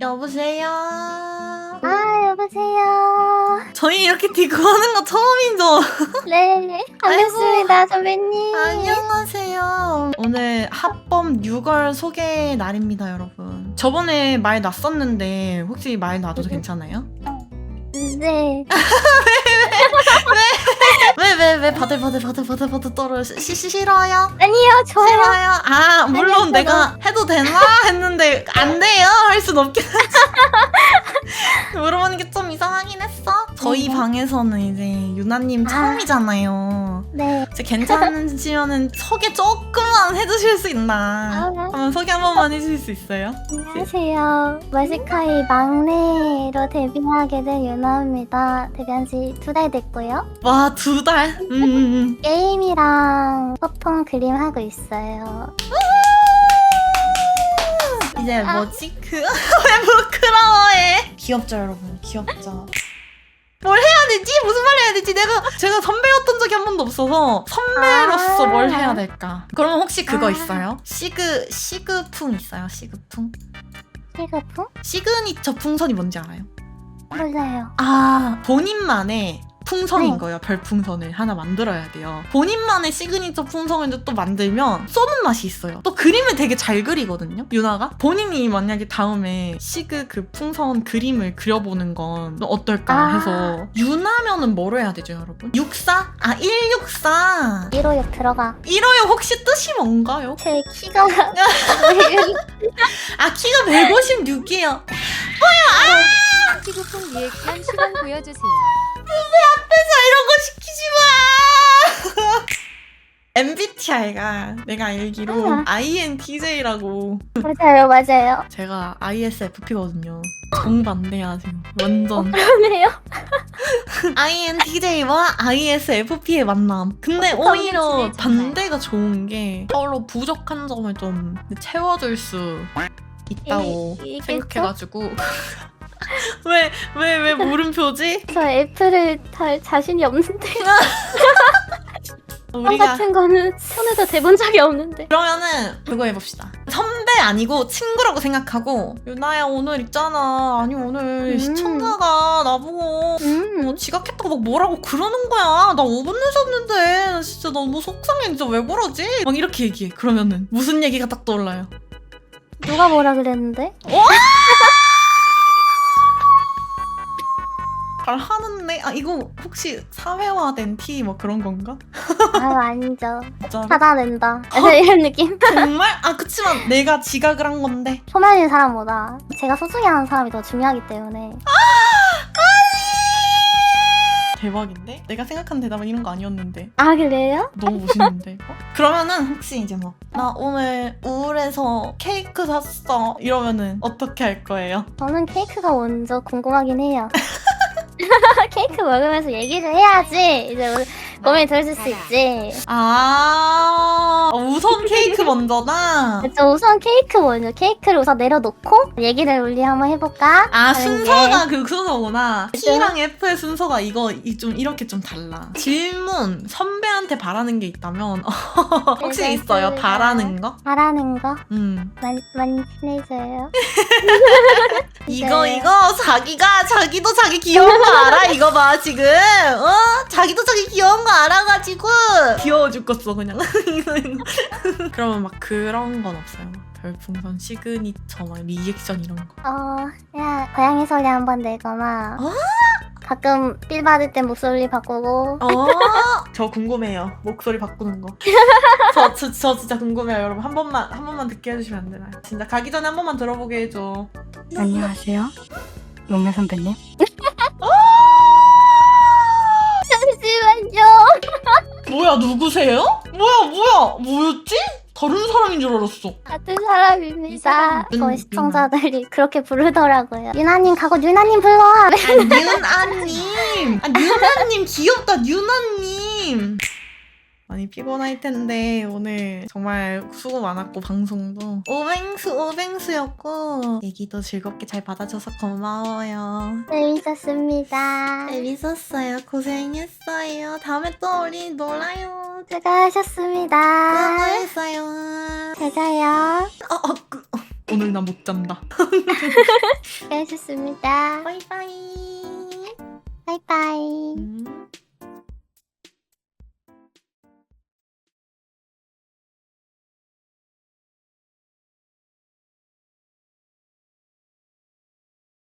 여보세요. 아 여보세요. 저희 이렇게 디고 하는 거 처음이죠? 네 반갑습니다 선배님. 안녕하세요. 오늘 합범 6월 소개 날입니다, 여러분. 저번에 말 났었는데 혹시 말 놔줘도 괜찮아요? 네. 왜 왜 왜 바들 바들 바들 바들 바들 떨어 시, 시 싫어요? 아니요 좋아요. 싫어요? 아 물론 아니요, 내가 해도 되나 했는데 안 돼요 할 순 없긴 하지 물어보는 게 좀 이상하긴 했어 저희 네. 방에서는 이제 유나님 아. 처음이잖아요 네. 이제 괜찮으시면은 소개 조금만 해주실 수 있나 아. 한번 소개 한 번만 해주실 수 있어요? 안녕하세요. 머시카이 막내로 데뷔하게 된 유나입니다. 데뷔한 지 두 달 됐고요. 와 두 달? 음, 음, 음. 게임이랑 소품 그림 하고 있어요. 이제 아. 뭐지? 그 왜 부끄러워해? 귀엽죠 여러분 귀엽죠 뭘 해야 되지? 무슨 말 해야 되지? 내가 제가 선배였던 적이 한 번도 없어서 선배로서 아. 뭘 해야 될까? 그러면 혹시 그거 아. 있어요? 시그 시그풍 있어요? 시그풍? 시그품? 시그니처 풍선이 뭔지 알아요? 몰라요. 아 본인만의 풍선인 네. 거예요. 별풍선을 하나 만들어야 돼요. 본인만의 시그니처 풍선을 또 만들면 쏘는 맛이 있어요. 또 그림을 되게 잘 그리거든요. 유나가 본인이 만약에 다음에 시그 그 풍선 그림을 그려보는 건 어떨까 아. 해서 유나면은 뭐로 해야 되죠, 여러분? 64? 아 164. 1호역 들어가. 1호요 혹시 뜻이 뭔가요? 제 키가 아 키가 156이에요. 시구풍 리액션 시간 보여주세요. 이런 거 시키지 마. MBTI가 내가 알기로 음. INTJ라고 맞아요 맞아요. 제가 ISFP거든요. 정반대야 지금 완전 그러네요. INTJ와 ISFP의 만남. 근데 어떡하면 오히려. 반대가 좋은 게 서로 부족한 점을 좀 채워줄 수 있다고 이- 이겠죠? 생각해가지고 왜 왜 왜 물음표지? 저 F를 달 자신이 없는데 형 우리가 같은 거는 손에도 대본 적이 없는데 그러면은 그거 해봅시다. 선배 아니고 친구라고 생각하고 유나야 오늘 있잖아. 아니 오늘 음. 시청자가 나보고 음뭐 지각했다고 막 뭐라고 그러는 거야. 나 5분 늦었는데 나 진짜 너무 속상해. 진짜 왜 그러지? 막 이렇게 얘기해. 그러면은 무슨 얘기가 딱 떠올라요? 누가 뭐라 그랬는데? 잘 하는데? 아 이거 혹시 사회화된 티 뭐 그런 건가? 아유 아니죠. 진짜 찾아낸다. 이런 느낌? 정말? 아 그치만 내가 지각을 한 건데. 초면인 사람보다 제가 소중히 하는 사람이 더 중요하기 때문에. 대박인데? 내가 생각한 대답은 이런 거 아니었는데. 아 그래요? 너무 멋있는데. 이거? 그러면은 혹시 이제 뭐 나 오늘 우울해서 케이크 샀어. 이러면은 어떻게 할 거예요? 저는 케이크가 먼저 궁금하긴 해요 케이크 먹으면서 얘기를 해야지. 이제 우리 고민이 들어줄 수 있지. 아 우선 케이크 먼저다. 그쵸 우선 케이크 먼저. 케이크를 우선 내려놓고 얘기를 우리 한번 해볼까? 아 하는 순서가 그 순서구나. 그죠? T랑 F의 순서가 이거 이 좀 이렇게 좀 달라. 질문 선배한테 바라는 게 있다면 혹시 네, 있어요. 바라는 거? 바라는 거? 음. 많이, 많이 친해져요. 이거 네. 이거 자기가 자기도 자기 귀여운 거 알아? 이거 봐 지금. 어? 자기도 자기 귀여운 거 알아가지고 귀여워 죽겠어 그냥 이거 이거 그러면 막 그런 건 없어요 별풍선 시그니처 막 리액션 이런 거 어, 야, 고양이 소리 한 번 내거나. 어? 가끔 삘 받을 땐 목소리 바꾸고. 어? 저 궁금해요. 목소리 바꾸는 거. 저, 저, 저 진짜 궁금해요, 여러분. 한 번만, 한 번만 듣게 해주시면 안 되나요? 진짜 가기 전에 한 번만 들어보게 해줘. 안녕하세요. 용매 선배님. 뭐야, 누구세요? 뭐야, 뭐야, 뭐였지? 다른 사람인 줄 알았어. 같은 사람입니다. 음, 거의 시청자들이 그렇게 부르더라고요. 유나님 가고 유나님 불러. 아, 윤아님! 아, 윤아님, 귀엽다, 윤아님! 많이 피곤할 텐데 오늘 정말 수고 많았고 방송도 오뱅스 오뱅스였고 얘기도 즐겁게 잘 받아줘서 고마워요. 재밌었습니다. 재밌었어요. 고생했어요. 다음에 또 우리 놀아요. 수고하셨습니다. 수고했어요. 잘 자요. 어, 어, 그, 어, 오늘 나 못 잔다. 수고하셨습니다. 바이바이. 바이바이.